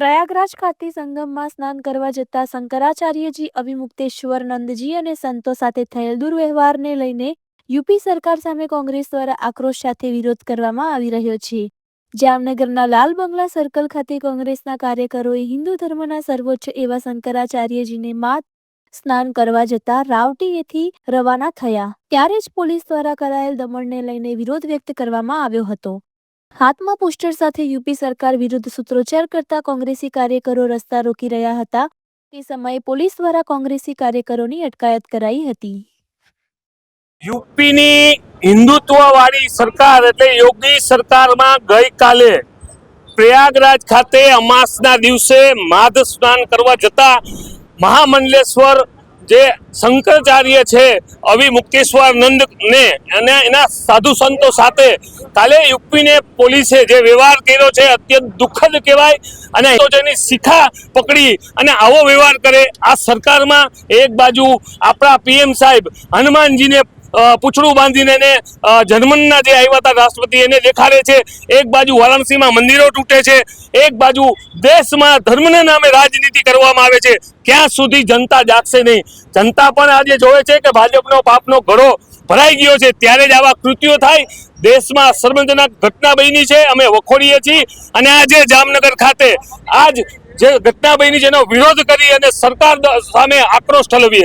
પ્રયાગરાજ ખાતે સંગમમાં સ્નાન કરવા જતા શંકરાચાર્યજી અવિમુક્તેશ્વર નંદજી અને સંતો સાથે થયેલ દુર્વ્યવહારને લઈને યુપી સરકાર સામે કોંગ્રેસ દ્વારા આક્રોશ સાથે વિરોધ કરવામાં આવી રહ્યો છે. જામનગરના લાલ બંગલા સર્કલ ખાતે કોંગ્રેસના કાર્યકરોએ હિન્દુ ધર્મના સર્વોચ્ચ એવા શંકરાચાર્યજીને માત સ્નાન કરવા જતા રાવટીએથી રવાના થયા. ત્યારે જ પોલીસ દ્વારા કરાયેલ દમણને લઈને વિરોધ વ્યક્ત કરવામાં આવ્યો હતો. હાથમાં પોસ્ટર સાથે યુપી સરકાર વિરુદ્ધ સૂત્રોચ્ચાર કરતા કોંગ્રેસી કાર્યકરો રસ્તા રોકી રહ્યા હતા. તે સમયે પોલીસ દ્વારા કોંગ્રેસી કાર્યકરોની અટકાયત કરાઈ હતી. યુપીની હિન્દુત્વવાળી સરકાર એટલે યોગી સરકારમાં ગઈકાલે પ્રયાગરાજ ખાતે અમાસના દિવસે માધ સ્નાન કરવા જતા મહામંડલેશ્વર જે શંકરાચાર્ય છે અવિમુક્તેશ્વર નંદ ને અને એના સાધુ સંતો સાથે કાલે યુપીને પોલીસે જે વ્યવહાર કર્યો છે, અત્યંત દુઃખદ કહેવાય. અને જેની શિખા પકડી અને આવો વ્યવહાર કરે, આ સરકારમાં એક બાજુ આપણા પીએમ સાહેબ હનુમાનજીને પૂંછડું બાંધીને એને જર્મનના જે આવ્યા હતા રાષ્ટ્રપતિ, એને દેખાડે છે. એક બાજુ વારાણસીમાં મંદિરો તૂટે છે. એક બાજુ દેશમાં ધર્મના નામે રાજનીતિ કરવામાં આવે છે. ક્યાં સુધી જનતા જાગશે નહીં? જનતા પણ આજે જોવે છે કે ભાજપનો પાપનો ઘડો ભરાઈ ગયો છે. ત્યારે જ આવા કૃત્યો થાય. દેશમાં શર્મજનક ઘટના બની છે. અમે વખોડીએ છીએ. અને આજે જામનગર ખાતે આજ જે ઘટના બની એનો વિરોધ કરી અને સરકાર સામે આક્રોશ ઠલવીએ.